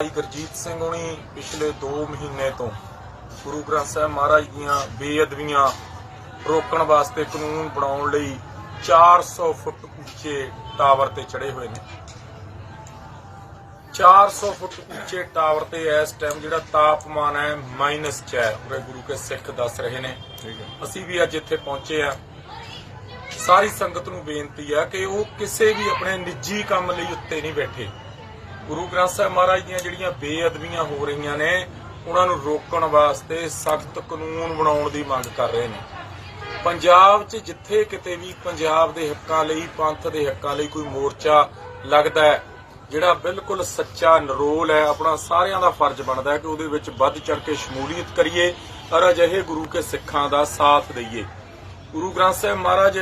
ਭਾਈ ਗੁਰਜੀਤ ਸਿੰਘ ਹੁਣੀ ਪਿਛਲੇ 2 ਮਹੀਨੇ ਤੋਂ ਗੁਰੂ ਗ੍ਰੰਥ ਸਾਹਿਬ ਮਹਾਰਾਜ ਦੀਆਂ ਬੇਅਦਬੀਆਂ ਰੋਕਣ ਵਾਸਤੇ ਕਾਨੂੰਨ ਬਣਾਉਣ ਲਈ 400 ਫੁੱਟ ਉੱਚੇ ਟਾਵਰ ਤੇ ਚੜੇ ਹੋਏ ਨੇ। 400 ਫੁੱਟ ਉੱਚੇ ਟਾਵਰ ਤੇ ਇਸ ਟਾਈਮ ਜਿਹੜਾ ਤਾਪਮਾਨ ਹੈ ਮਾਈਨਸ 'ਚ ਹੈ ਗੁਰੂ ਕੇ ਸਿੱਖ ਦੱਸ ਰਹੇ ਨੇ। ਅਸੀਂ ਵੀ ਅੱਜ ਇੱਥੇ ਪਹੁੰਚੇ ਆ ਸਾਰੀ ਸੰਗਤ ਨੂੰ ਬੇਨਤੀ ਆ ਕਿ ਉਹ ਕਿਸੇ ਵੀ ਆਪਣੇ ਨਿੱਜੀ ਕੰਮ ਲਈ ਉੱਤੇ ਨਹੀਂ ਬੈਠੇ। ਗੁਰੂ ਗ੍ਰੰਥ ਸਾਹਿਬ ਮਹਾਰਾਜ ਦੀਆਂ ਜਿਹੜੀਆਂ ਬੇਅਦਬੀਆਂ ਹੋ ਰਹੀਆਂ ਨੇ, ਉਹਨਾਂ ਨੂੰ ਰੋਕਣ ਵਾਸਤੇ ਸਖਤ ਕਾਨੂੰਨ ਬਣਾਉਣ ਦੀ ਮੰਗ ਕਰ ਰਹੇ ਨੇ। ਪੰਜਾਬ 'ਚ ਜਿੱਥੇ ਕਿਤੇ ਵੀ ਪੰਜਾਬ ਦੇ ਹੱਕਾਂ ਲਈ, ਪੰਥ ਦੇ ਹੱਕਾਂ ਲਈ ਕੋਈ ਮੋਰਚਾ ਲੱਗਦਾ ਹੈ, ਜਿਹੜਾ ਬਿਲਕੁਲ ਸੱਚਾ ਨਰੋਲ ਹੈ, ਆਪਣਾ ਸਾਰਿਆਂ ਦਾ ਫਰਜ਼ ਬਣਦਾ ਹੈ ਕਿ ਉਹਦੇ ਵਿੱਚ ਵੱਧ ਚੜ ਕੇ ਸ਼ਮੂਲੀਅਤ ਕਰੀਏ ਔਰ ਅਜਿਹੇ ਗੁਰੂ ਕੇ ਸਿੱਖਾਂ ਦਾ ਸਾਥ ਦਈਏ। ਗੁਰੂ ਗ੍ਰੰਥ ਸਾਹਿਬ ਮਹਾਰਾਜ,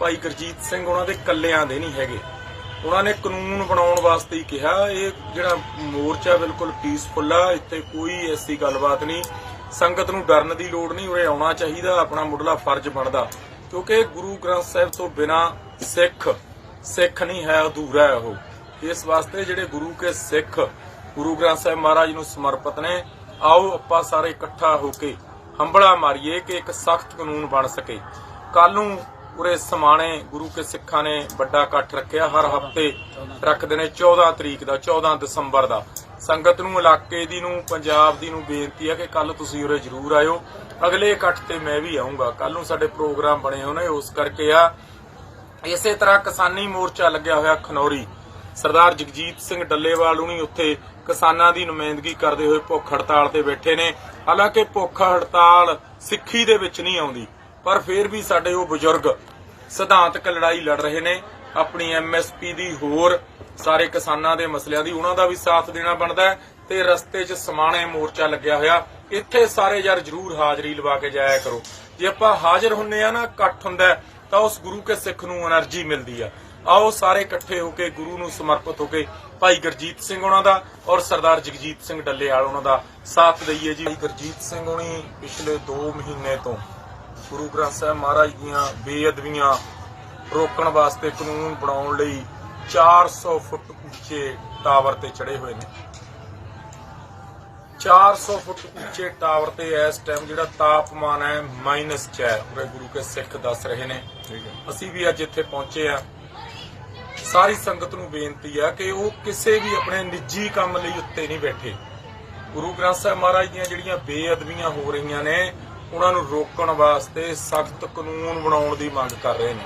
ਭਾਈ ਗੁਰਜੀਤ ਸਿੰਘ ਉਹਨਾਂ ਦੇ ਕੱਲਿਆਂ ਦੇ ਨਹੀਂ ਹੈਗੇ। ਉਹਨਾਂ ਨੇ ਕਾਨੂੰਨ ਬਣਾਉਣ ਵਾਸਤੇ ਹੀ ਕਿਹਾ। ਇਹ ਜਿਹੜਾ ਮੋਰਚਾ ਬਿਲਕੁਲ ਪੀਸਫੁਲ ਆ, ਇੱਥੇ ਕੋਈ ਐਸੀ ਗੱਲਬਾਤ ਨਹੀਂ। ਸੰਗਤ ਨੂੰ ਡਰਨ ਦੀ ਲੋੜ ਨਹੀਂ, ਉਰੇ ਆਉਣਾ ਚਾਹੀਦਾ, ਆਪਣਾ ਮੁੱਢਲਾ ਫਰਜ਼ ਬਣਦਾ। ਕਿਉਂਕਿ ਗੁਰੂ ਗ੍ਰੰਥ ਸਾਹਿਬ ਤੋਂ ਬਿਨਾ ਸਿੱਖ ਸਿੱਖ ਨਹੀਂ ਹੈ, ਅਧੂਰਾ ਹੈ ਉਹ। ਇਸ ਵਾਸਤੇ ਜਿਹੜੇ ਗੁਰੂ ਕੇ ਸਿੱਖ, ਗੁਰੂ ਗ੍ਰੰਥ ਸਾਹਿਬ ਮਹਾਰਾਜ ਨੂੰ ਸਮਰਪਿਤ ਨੇ, ਆਓ ਆਪਾਂ ਸਾਰੇ ਇਕੱਠਾ ਹੋ ਕੇ ਹੰਬੜਾ ਮਾਰੀਏ ਕਿ ਇੱਕ ਸਖਤ ਕਾਨੂੰਨ ਬਣ ਸਕੇ। ਕੱਲ ਨੂੰ ਉਰੇ ਸਮਾਣੇ ਗੁਰੂ ਕੇ ਸਿੱਖਾਂ ਨੇ ਵੱਡਾ ਇਕੱਠ ਰੱਖਿਆ। ਹਰ ਹਫ਼ਤੇ ਰੱਖਦੇ ਨੇ 14 ਤਰੀਕ ਦਾ 14 ਦਸੰਬਰ ਦਾ। ਸੰਗਤ ਨੂੰ, ਇਲਾਕੇ ਦੀ ਨੂੰ, ਪੰਜਾਬ ਦੀ ਨੂੰ ਬੇਨਤੀ ਹੈ ਕਿ ਕੱਲ ਤੁਸੀਂ ਉਰੇ ਜ਼ਰੂਰ ਆਇਓ। ਅਗਲੇ ਇਕੱਠ ਤੇ ਮੈਂ ਵੀ ਆਉਂਗਾ ਕੱਲ ਨੂੰ ਸਾਡੇ ਪ੍ਰੋਗਰਾਮ ਬਣੇ ਹੋਣੇ, ਉਸ ਕਰਕੇ ਆ। ਇਸੇ ਤਰ੍ਹਾਂ ਕਿਸਾਨੀ ਮੋਰਚਾ ਲੱਗਿਆ ਹੋਇਆ ਖਨੌਰੀ। ਸਰਦਾਰ ਜਗਜੀਤ ਸਿੰਘ ਡੱਲੇਵਾਲ ਹੁਣੀ ਉੱਥੇ ਕਿਸਾਨਾਂ ਦੀ ਨੁਮਾਇੰਦਗੀ ਕਰਦੇ ਹੋਏ ਭੁੱਖ ਹੜਤਾਲ ਤੇ ਬੈਠੇ ਨੇ। ਹਾਲਾਂਕਿ ਭੁੱਖ ਹੜਤਾਲ ਸਿੱਖੀ ਦੇ ਵਿੱਚ ਨਹੀਂ ਆਉਂਦੀ। ਪਰ ਫਿਰ ਵੀ ਸਾਡੇ ਉਹ ਬਜ਼ੁਰਗ ਸਿਧਾਂਤਕ ਲੜਾਈ ਲੜ ਰਹੇ ਨੇ, ਆਪਣੀ ਐਮਐਸਪੀ ਦੀ ਹੋਰ ਸਾਰੇ ਕਿਸਾਨਾਂ ਦੇ ਮਸਲਿਆਂ ਦੀ ਉਹਨਾਂ ਦਾ ਵੀ ਸਾਥ ਦੇਣਾ ਬਣਦਾ ਤੇ ਰਸਤੇ 'ਚ ਸਮਾਣੇ ਮੋਰਚਾ ਲੱਗਿਆ ਹੋਇਆ, ਇੱਥੇ ਸਾਰੇ ਯਾਰ ਜਰੂਰ ਹਾਜ਼ਰੀ ਲਵਾ ਕੇ ਜਾਇਆ ਕਰੋ। ਜੇ ਆਪਾਂ ਹਾਜ਼ਰ ਹੁੰਨੇ ਆ ਨਾ, ਇਕੱਠ ਹੁੰਦਾ ਤਾਂ ਉਸ ਗੁਰੂ ਕੇ ਸਿੱਖ ਨੂੰ એનર્ਜੀ ਮਿਲਦੀ ਆ। ਆਓ ਸਾਰੇ ਇਕੱਠੇ ਹੋ ਕੇ ਗੁਰੂ ਨੂੰ ਸਮਰਪਿਤ ਹੋ ਕੇ ਭਾਈ ਗਰਜੀਤ ਸਿੰਘ ਉਹਨਾਂ ਦਾ ਔਰ ਸਰਦਾਰ ਜਗਜੀਤ ਸਿੰਘ ਡੱਲੇ ਡੱਲੇਵਾਲ ਉਹਨਾਂ ਦਾ ਸਾਥ ਦਈਏ ਜੀ। ਗੁਰਜੀਤ ਸਿੰਘ ਹੁਣੀ ਪਿਛਲੇ 2 ਮਹੀਨੇ ਤੋਂ ਗੁਰੂ ਗ੍ਰੰਥ ਸਾਹਿਬ ਮਹਾਰਾਜ ਦੀਆਂ ਬੇਅਦਬੀਆਂ ਰੋਕਣ ਵਾਸਤੇ ਕਾਨੂੰਨ ਬਣਾਉਣ ਲਈ 400 ਫੁੱਟ ਉੱਚੇ ਟਾਵਰ ਤੇ ਚੜੇ ਹੋਏ ਨੇ। 400 ਫੁੱਟ ਉੱਚੇ ਟਾਵਰ ਤੇ ਇਸ ਟਾਈਮ ਜਿਹੜਾ ਤਾਪਮਾਨ ਹੈ ਮਾਈਨਸ 'ਚ ਹੈ ਗੁਰੂ ਕੇ ਸਿੱਖ ਦੱਸ ਰਹੇ ਨੇ। ਅਸੀਂ ਵੀ ਅੱਜ ਇੱਥੇ ਪਹੁੰਚੇ ਆ ਸਾਰੀ ਸੰਗਤ ਨੂੰ ਬੇਨਤੀ ਆ ਕਿ ਉਹ ਕਿਸੇ ਵੀ ਆਪਣੇ ਨਿੱਜੀ ਕੰਮ ਲਈ ਉੱਤੇ ਨਹੀਂ ਬੈਠੇ। ਗੁਰੂ ਗ੍ਰੰਥ ਸਾਹਿਬ ਮਹਾਰਾਜ ਦੀਆਂ ਜਿਹੜੀਆਂ ਬੇਅਦਬੀਆਂ ਹੋ ਰਹੀਆਂ ਨੇ ਉਹਨਾਂ ਨੂੰ ਰੋਕਣ ਵਾਸਤੇ ਸਖਤ ਕਾਨੂੰਨ ਬਣਾਉਣ ਦੀ ਮੰਗ ਕਰ ਰਹੇ ਨੇ।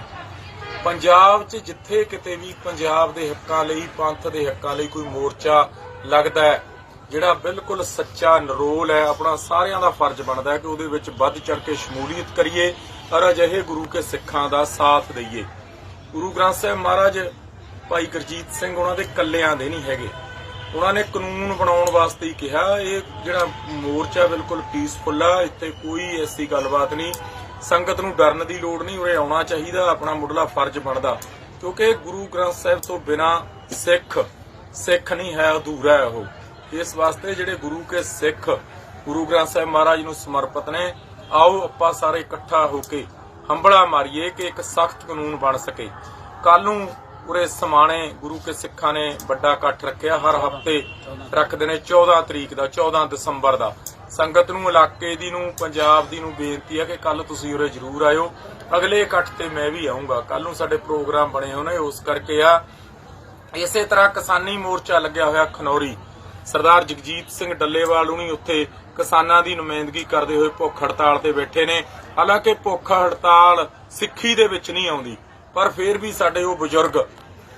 ਪੰਜਾਬ 'ਚ ਜਿੱਥੇ ਕਿਤੇ ਵੀ ਪੰਜਾਬ ਦੇ ਹੱਕਾਂ ਲਈ, ਪੰਥ ਦੇ ਹੱਕਾਂ ਲਈ ਕੋਈ ਮੋਰਚਾ ਲੱਗਦਾ ਹੈ, ਜਿਹੜਾ ਬਿਲਕੁਲ ਸੱਚਾ ਨਰੋਲ ਹੈ, ਆਪਣਾ ਸਾਰਿਆਂ ਦਾ ਫਰਜ਼ ਬਣਦਾ ਹੈ ਕਿ ਉਹਦੇ ਵਿੱਚ ਵੱਧ ਚੜ ਕੇ ਸ਼ਮੂਲੀਅਤ ਕਰੀਏ ਔਰ ਅਜਿਹੇ ਗੁਰੂ ਕੇ ਸਿੱਖਾਂ ਦਾ ਸਾਥ ਦਈਏ। ਗੁਰੂ ਗ੍ਰੰਥ ਸਾਹਿਬ ਮਹਾਰਾਜ, ਭਾਈ ਗੁਰਜੀਤ ਸਿੰਘ ਉਹਨਾਂ ਦੇ ਕੱਲਿਆਂ ਦੇ ਨਹੀਂ ਹੈਗੇ। ਉਹਨਾਂ ਨੇ ਕਾਨੂੰਨ ਬਣਾਉਣ ਵਾਸਤੇ ਹੀ ਕਿਹਾ। ਇਹ ਜਿਹੜਾ ਮੋਰਚਾ ਬਿਲਕੁਲ ਪੀਸਫੁਲ ਆ, ਇੱਥੇ ਕੋਈ ਐਸੀ ਗੱਲਬਾਤ ਨਹੀਂ। ਸੰਗਤ ਨੂੰ ਡਰਨ ਦੀ ਲੋੜ ਨਹੀਂ, ਉਰੇ ਆਉਣਾ ਚਾਹੀਦਾ, ਆਪਣਾ ਮੁੱਢਲਾ ਫਰਜ਼ ਬਣਦਾ। ਕਿਉਂਕਿ ਗੁਰੂ ਗ੍ਰੰਥ ਸਾਹਿਬ ਤੋਂ ਬਿਨਾ ਸਿੱਖ ਸਿੱਖ ਨਹੀਂ ਹੈ, ਅਧੂਰਾ ਹੈ ਉਹ। ਇਸ ਵਾਸਤੇ ਜਿਹੜੇ ਗੁਰੂ ਕੇ ਸਿੱਖ, ਗੁਰੂ ਗ੍ਰੰਥ ਸਾਹਿਬ ਮਹਾਰਾਜ ਨੂੰ ਸਮਰਪਿਤ ਨੇ, ਆਓ ਆਪਾਂ ਸਾਰੇ ਇਕੱਠਾ ਹੋ ਕੇ ਹੰਬੜਾ ਮਾਰੀਏ ਕਿ ਇੱਕ ਸਖਤ ਕਾਨੂੰਨ ਬਣ ਸਕੇ। ਕੱਲ ਨੂੰ ਉਰੇ ਸਮਾਣੇ ਗੁਰੂ ਕੇ ਸਿੱਖਾਂ ਨੇ ਵੱਡਾ ਇਕੱਠ ਰੱਖਿਆ। ਹਰ ਹਫ਼ਤੇ ਰੱਖਦੇ ਨੇ 14 ਤਰੀਕ ਦਾ 14 ਦਸੰਬਰ ਦਾ। ਸੰਗਤ ਨੂੰ, ਇਲਾਕੇ ਦੀ ਨੂੰ, ਪੰਜਾਬ ਦੀ ਨੂੰ ਬੇਨਤੀ ਹੈ ਕਿ ਕੱਲ ਤੁਸੀਂ ਉਰੇ ਜ਼ਰੂਰ ਆਇਓ। ਅਗਲੇ ਇਕੱਠ ਤੇ ਮੈਂ ਵੀ ਆਉਂਗਾ ਕੱਲ ਨੂੰ ਸਾਡੇ ਪ੍ਰੋਗਰਾਮ ਬਣੇ ਹੋਣੇ, ਉਸ ਕਰਕੇ ਆ। ਇਸੇ ਤਰ੍ਹਾਂ ਕਿਸਾਨੀ ਮੋਰਚਾ ਲੱਗਿਆ ਹੋਇਆ ਖਨੌਰੀ। ਸਰਦਾਰ ਜਗਜੀਤ ਸਿੰਘ ਡੱਲੇਵਾਲ ਹੁਣੀ ਉੱਥੇ ਕਿਸਾਨਾਂ ਦੀ ਨੁਮਾਇੰਦਗੀ ਕਰਦੇ ਹੋਏ ਭੁੱਖ ਹੜਤਾਲ ਤੇ ਬੈਠੇ ਨੇ। ਹਾਲਾਂਕਿ ਭੁੱਖ ਹੜਤਾਲ ਸਿੱਖੀ ਦੇ ਵਿੱਚ ਨਹੀਂ ਆਉਂਦੀ। ਪਰ ਫਿਰ ਵੀ ਸਾਡੇ ਉਹ ਬਜ਼ੁਰਗ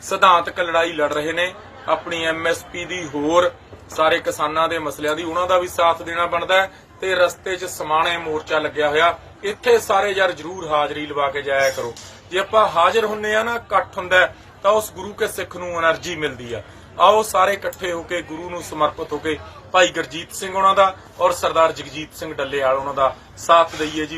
ਸਿਧਾਂਤਕ ਲੜਾਈ ਲੜ ਰਹੇ ਨੇ, ਆਪਣੀ ਐਮਐਸਪੀ ਦੀ ਹੋਰ ਸਾਰੇ ਕਿਸਾਨਾਂ ਦੇ ਮਸਲਿਆਂ ਦੀ ਉਹਨਾਂ ਦਾ ਵੀ ਸਾਥ ਦੇਣਾ ਬਣਦਾ ਹੈ ਤੇ ਰਸਤੇ 'ਚ ਸਮਾਣੇ ਮੋਰਚਾ ਲੱਗਿਆ ਹੋਇਆ, ਇੱਥੇ ਸਾਰੇ ਯਾਰ ਜਰੂਰ ਹਾਜ਼ਰੀ ਲਵਾ ਕੇ ਜਾਇਆ ਕਰੋ। ਜੇ ਆਪਾਂ ਹਾਜ਼ਰ ਹੁੰਨੇ ਆ ਨਾ, ਇਕੱਠ ਹੁੰਦਾ ਤਾਂ ਉਸ ਗੁਰੂ ਕੇ ਸਿੱਖ ਨੂੰ એનર્ਜੀ ਮਿਲਦੀ ਆ। ਆਓ ਸਾਰੇ ਇਕੱਠੇ ਹੋ ਕੇ ਗੁਰੂ ਨੂੰ ਸਮਰਪਿਤ ਹੋ ਕੇ ਭਾਈ ਗੁਰਜੀਤ ਸਿੰਘ ਉਹਨਾਂ ਦਾ ਔਰ ਸਰਦਾਰ ਜਗਜੀਤ ਸਿੰਘ ਡੱਲੇਵਾਲ ਉਹਨਾਂ ਦਾ ਸਾਥ ਦਈਏ ਜੀ।